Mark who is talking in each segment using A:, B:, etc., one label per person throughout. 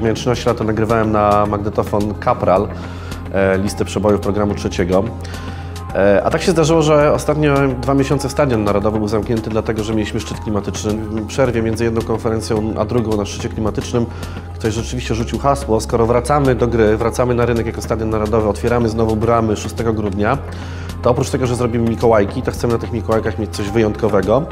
A: miałem 13 lat, to nagrywałem na magnetofon Capral e, listę przebojów programu trzeciego. E, A tak się zdarzyło, że ostatnio dwa miesiące Stadion Narodowy był zamknięty, dlatego że mieliśmy szczyt klimatyczny. W przerwie między jedną konferencją a drugą na szczycie klimatycznym ktoś rzeczywiście rzucił hasło, skoro wracamy do gry, wracamy na rynek jako Stadion Narodowy, otwieramy znowu bramy 6 grudnia, to oprócz tego, że zrobimy Mikołajki, to chcemy na tych Mikołajkach mieć coś wyjątkowego.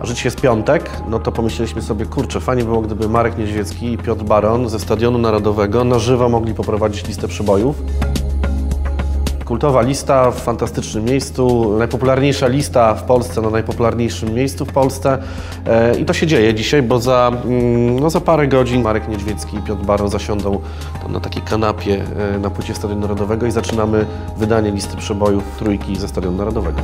A: A że jest piątek, no to pomyśleliśmy sobie, kurczę, fajnie było, gdyby Marek Niedźwiecki i Piotr Baron ze Stadionu Narodowego na żywo mogli poprowadzić listę przebojów. Kultowa lista w fantastycznym miejscu, najpopularniejsza lista w Polsce na najpopularniejszym miejscu w Polsce. E, I to się dzieje dzisiaj, bo za, mm, no za parę godzin Marek Niedźwiecki i Piotr Baron zasiądą na takiej kanapie e, na płycie Stadionu Narodowego i zaczynamy wydanie listy przebojów trójki ze Stadionu Narodowego.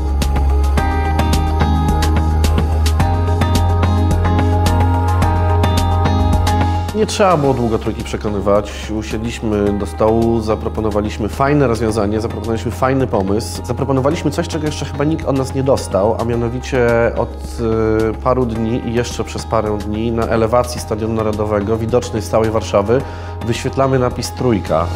A: Nie trzeba było długo trójki przekonywać. Usiedliśmy do stołu, zaproponowaliśmy fajne rozwiązanie, zaproponowaliśmy fajny pomysł. Zaproponowaliśmy coś, czego jeszcze chyba nikt od nas nie dostał, a mianowicie od y, paru dni i jeszcze przez parę dni na elewacji Stadionu Narodowego, widocznej z całej Warszawy, wyświetlamy napis Trójka.